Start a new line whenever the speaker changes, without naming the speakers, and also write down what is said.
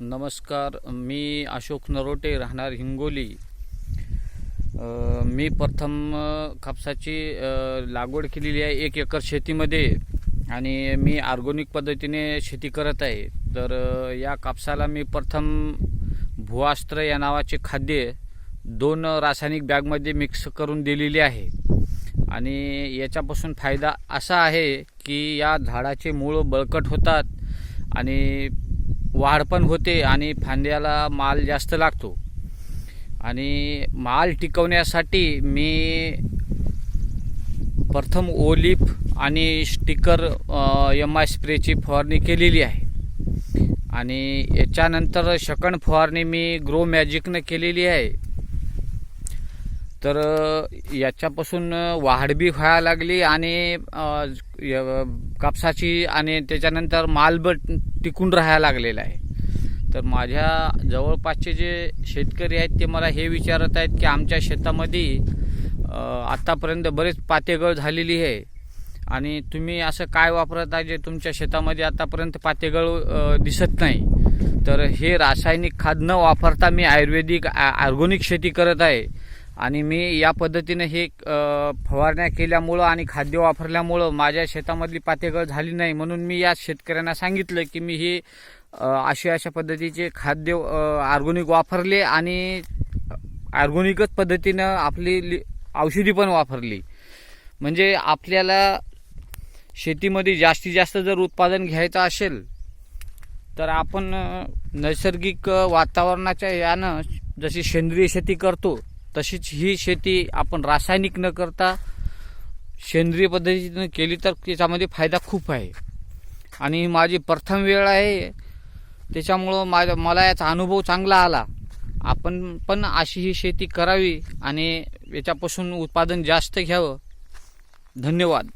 नमस्कार मी अशोक नरोटे राहणार हिंगोली. मी प्रथम कापसाची लागवड केलेली आहे एक एकर शेतीमध्ये आणि मी ऑर्गोनिक पद्धतीने शेती करत आहे. तर या कापसाला मी प्रथम भुआस्त्र या नावाचे खाद्य दोन रासायनिक बॅगमध्ये मिक्स करून दिलेली आहे. आणि याच्यापासून फायदा असा आहे की या झाडाचे मूळ बळकट होतात आणि वाढ पण होते आणि फांद्याला माल जास्त लागतो. आणि माल टिकवण्यासाठी मी प्रथम ओलिफ आणि स्टिकर एम आय स्प्रेची फवारणी केलेली आहे. आणि याच्यानंतर शकण फवारणी मी ग्रो मॅजिकनं केलेली आहे. तर याच्यापासून वाढ बी व्हायला लागली आणि य- कापसाची आणि त्याच्यानंतर माल ब टिकून राहायला लागलेला आहे. तर माझ्या जवळपासचे जे शेतकरी आहेत ते मला हे विचारत आहेत की आमच्या शेतामध्ये आत्तापर्यंत बरेच पातेगळ झालेली आहे. आणि तुम्ही असं काय वापरत आहे जे तुमच्या शेतामध्ये आतापर्यंत पातेगळ दिसत नाही? तर हे रासायनिक खाद न वापरता मी आयुर्वेदिक ऑर्गोनिक शेती करत आहे. आणि मी या पद्धतीने हे फवारण्या केल्यामुळं आणि खाद्य वापरल्यामुळं माझ्या शेतामधली पातेगळ झाली नाही म्हणून मी या शेतकऱ्यांना सांगितलं की मी हे अशा अशा पद्धतीचे खाद्य ऑर्गोनिक वापरले आणि ऑर्गोनिकच पद्धतीनं आपली औषधी पण वापरली. म्हणजे आपल्याला शेतीमध्ये जास्तीत जास्त जर उत्पादन घ्यायचं असेल तर आपण नैसर्गिक वातावरणाच्या यानं जशी सेंद्रिय शेती करतो तशीच ही शेती आपण रासायनिक न करता सेंद्रिय पद्धतीनं केली तर त्याच्यामध्ये फायदा खूप आहे. आणि माझी प्रथम वेळ आहे त्याच्यामुळं माझ्या मला याचा अनुभव चांगला आला. आपण पण अशी ही शेती करावी आणि याच्यापासून उत्पादन जास्त घ्यावं. धन्यवाद.